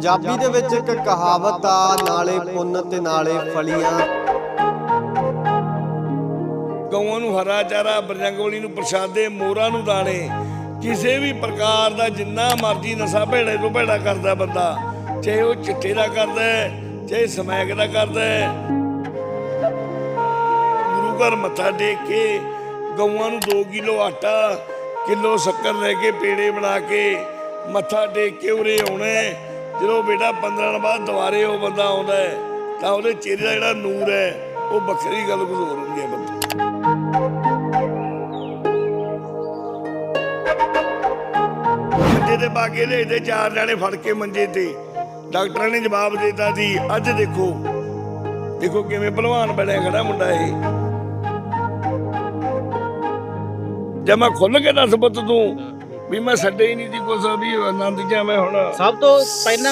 ਪੰਜਾਬੀ ਦੇ ਵਿੱਚ ਇੱਕ ਕਹਾਵਤ ਆ ਨਾਲੇ ਪੁੰਨ ਤੇ ਨਾਲੇ ਫਲੀਆਂ। ਗਊਆਂ ਨੂੰ ਹਰਾ ਚਾਰਾ ਬਰਜੰਗਵਲੀ ਨੂੰ ਪ੍ਰਸ਼ਾਦੇ ਮੋਰਾਂ ਨੂੰ ਦਾਣੇ। ਕਿਸੇ ਵੀ ਪ੍ਰਕਾਰ ਦਾ ਜਿੰਨਾ ਮਰਜ਼ੀ ਨਸ਼ਾ ਭੇੜੇ ਤੋਂ ਭੇੜਾ ਕਰਦਾ ਬੰਦਾ ਚਾਹੇ ਉਹ ਚਿੱਟੇ ਦਾ ਕਰਦਾ ਹੈ, ਚਾਹੇ ਸਮੈਕ ਦਾ ਕਰਦਾ ਹੈ। ਗੁਰੂ ਘਰ ਮੱਥਾ ਟੇਕ ਕੇ ਗਊਆਂ ਨੂੰ 2 ਕਿਲੋ ਆਟਾ ਕਿਲੋ ਸ਼ੱਕਰ ਲੈ ਕੇ ਪੇੜੇ ਬਣਾ ਕੇ ਮੱਥਾ ਟੇਕ ਕੇ ਉਰੇ ਆਉਣਾ ਜਦੋਂ ਬੇਟਾ 15 ਦਿਨ ਬਾਅਦ ਦੁਬਾਰੇ ਉਹ ਬੰਦਾ ਆਉਂਦਾ ਹੈ, ਤਾਂ ਉਹਦੇ ਚਿਹਰੇ ਦਾ ਜਿਹੜਾ ਨੂਰ ਹੈ ਉਹ ਵੱਖਰੀ ਗੱਲ ਕੁਝ ਹੋਰ ਹੁੰਦੀ ਹੈ ਬੰਦੇ ਮੰਜੇ ਤੇ ਪਾ ਕੇ ਲਿਆਏ ਤੇ ਚਾਰ ਜਾਣੇ ਫੜ ਕੇ ਮੰਜੇ ਤੇ। ਡਾਕਟਰਾਂ ਨੇ ਜਵਾਬ ਦੇ ਦਿੱਤਾ ਸੀ ਅੱਜ ਦੇਖੋ ਦੇਖੋ ਕਿਵੇਂ ਭਲਵਾਨ ਬਣਿਆ ਖੜਾ ਮੁੰਡਾ ਇਹ। ਜਦ ਮੈਂ ਖੁੱਲ ਕੇ ਦੱਸ ਪੁੱਤ ਤੂੰ ਵੀ ਮੈਂ ਛੱਡੇ ਹੀ ਨਹੀਂ ਦੀ ਕੁਛ ਵੀ ਆਨੰਦ ਜਾਂ ਮੈਂ ਹੁਣ। ਸਭ ਤੋਂ ਪਹਿਲਾਂ